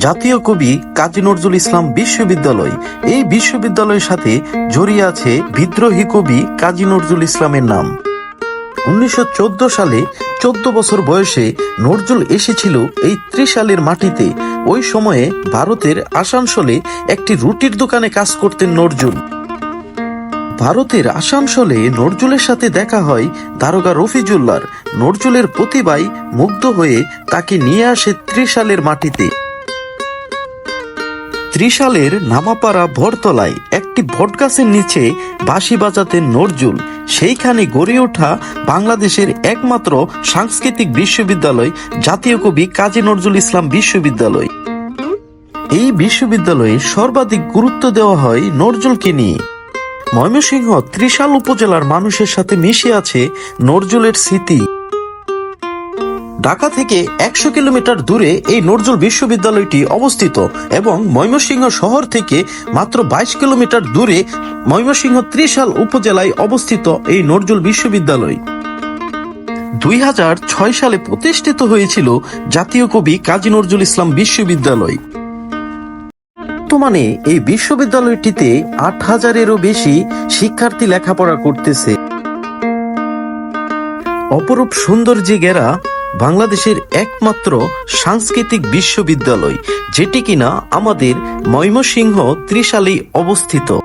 জাতীয় কবি কাজী নজরুল ইসলাম বিশ্ববিদ্যালয়। এই বিশ্ববিদ্যালয়ের সাথে জড়িয়ে আছে বিদ্রোহী কবি কাজী নজরুল ইসলামের নাম। উনিশশো চোদ্দ সালে চোদ্দ বছর বয়সে নজরুল এসেছিল এই ত্রিশালের মাটিতে। ওই সময়ে ভারতের আসানসোলে একটি রুটির দোকানে কাজ করতেন নজরুল। ভারতের আসানসোলে নজরুলের সাথে দেখা হয় দারোগা রফিজুল্লার নজরুলের প্রতিভায় মুগ্ধ হয়ে তাকে নিয়ে আসে ত্রিশালের মাটিতে। ত্রিশালের নামাপাড়া ভরতলায় একটি বটগাছের নিচে বাঁশি বাজাতেন নজরুল। সেইখানে গড়ে ওঠা বাংলাদেশের একমাত্র সাংস্কৃতিক বিশ্ববিদ্যালয় জাতীয় কবি কাজী নজরুল ইসলাম বিশ্ববিদ্যালয়। এই বিশ্ববিদ্যালয়ে সর্বাধিক গুরুত্ব দেওয়া হয় নজরুলকে নিয়ে। ময়মনসিংহ ত্রিশাল উপজেলার মানুষের সাথে মিশে আছে নজরুলের স্মৃতি। ঢাকা থেকে একশো কিলোমিটার দূরে এই নজরুল বিশ্ববিদ্যালয়টি অবস্থিত এবং ময়মনসিংহ শহর থেকে মাত্র বাইশ কিলোমিটার দূরে ময়মনসিংহ ত্রিশাল উপজেলায় অবস্থিত এই নজরুল বিশ্ববিদ্যালয়। দুই হাজার ছয় সালে প্রতিষ্ঠিত হয়েছিল জাতীয় কবি কাজী নজরুল ইসলাম বিশ্ববিদ্যালয়। বর্তমানে এই বিশ্ববিদ্যালয়টিতে আট হাজারেরও বেশি শিক্ষার্থী লেখাপড়া করতেছে। অপরূপ সৌন্দর্যে ঘেরা বাংলাদেশের একমাত্র সাংস্কৃতিক বিশ্ববিদ্যালয়, যেটি কিনা আমাদের ময়মনসিংহ ত্রিশালেই অবস্থিত।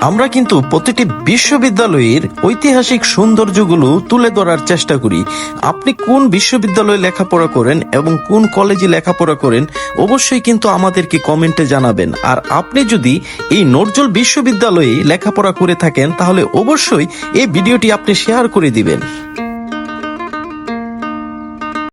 আমরা কিন্তু প্রতিটি বিশ্ববিদ্যালয়ের ঐতিহাসিক সৌন্দর্যগুলো তুলে ধরার চেষ্টা করি। আপনি কোন বিশ্ববিদ্যালয়ে লেখাপড়া করেন এবং কোন কলেজে লেখাপড়া করেন, অবশ্যই কিন্তু আমাদেরকে কমেন্টে জানাবেন। আর আপনি যদি এই নজরুল বিশ্ববিদ্যালয়ে লেখাপড়া করে থাকেন, তাহলে অবশ্যই এই ভিডিওটি আপনি শেয়ার করে দিবেন।